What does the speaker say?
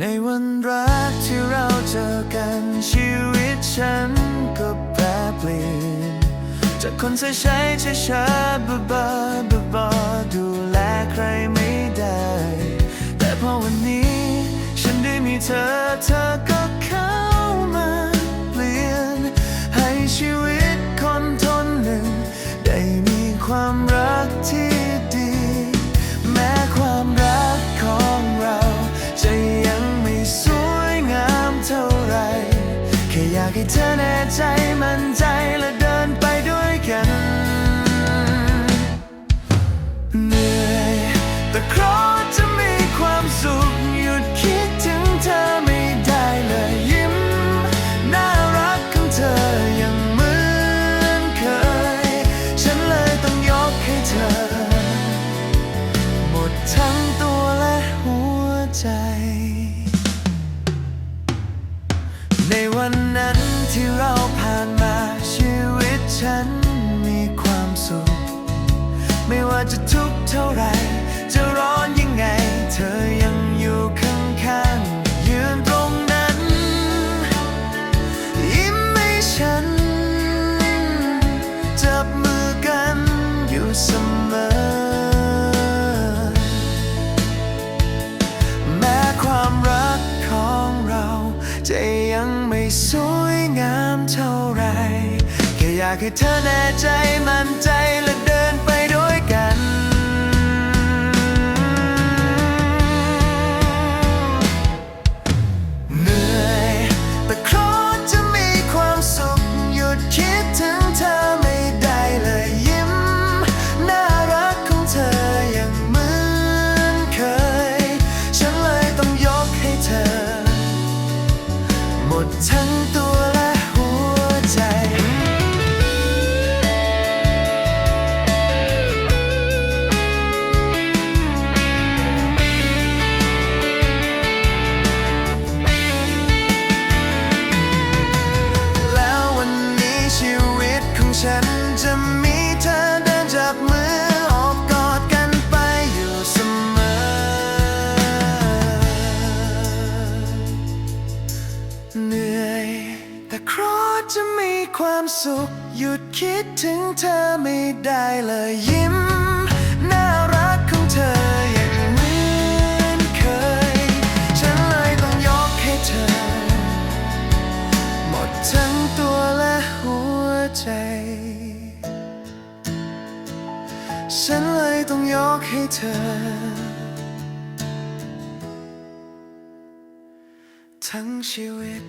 ในวันรักที่เราเจอกันชีวิตฉันก็แปรเปลี่ยนจากคนใช้ใช้ช้าบ้าบ้าบ้ดูแลใครไม่ ให้เธอแน่ใจมั่นใจและเดินไปด้วยกัน เหนื่อยแต่เพราะจะมีความสุขหยุดคิดถึงเธอไม่ได้เลยยิ้ม น่ารักของเธอยังเหมือนเคย ฉันเลยต้องยกให้เธอ หมดทั้งตัวและหัวใจ ในวันนั้น ฉันมีความสุข ไม่ว่าจะทุกข์เท่าไร จะร้อนยังไง เธอยังอยู่ข้างๆยืนตรงนั้น ยิ้มให้ฉัน จับมือกันอยู่เสมอ แม้ความรักของเรา จะยังไม่สวยงามเท่าไร อยากให้เธอแน่ใจมั่นใจและเดิน จะมีความสุข หยุดคิดถึงเธอไม่ได้เลยยิ้ม น่ารักของเธอยังเหมือนเคย ฉันเลยต้องยกให้เธอ หมดทั้งตัวและหัวใจ ฉันเลยต้องยกให้เธอ ทั้งชีวิต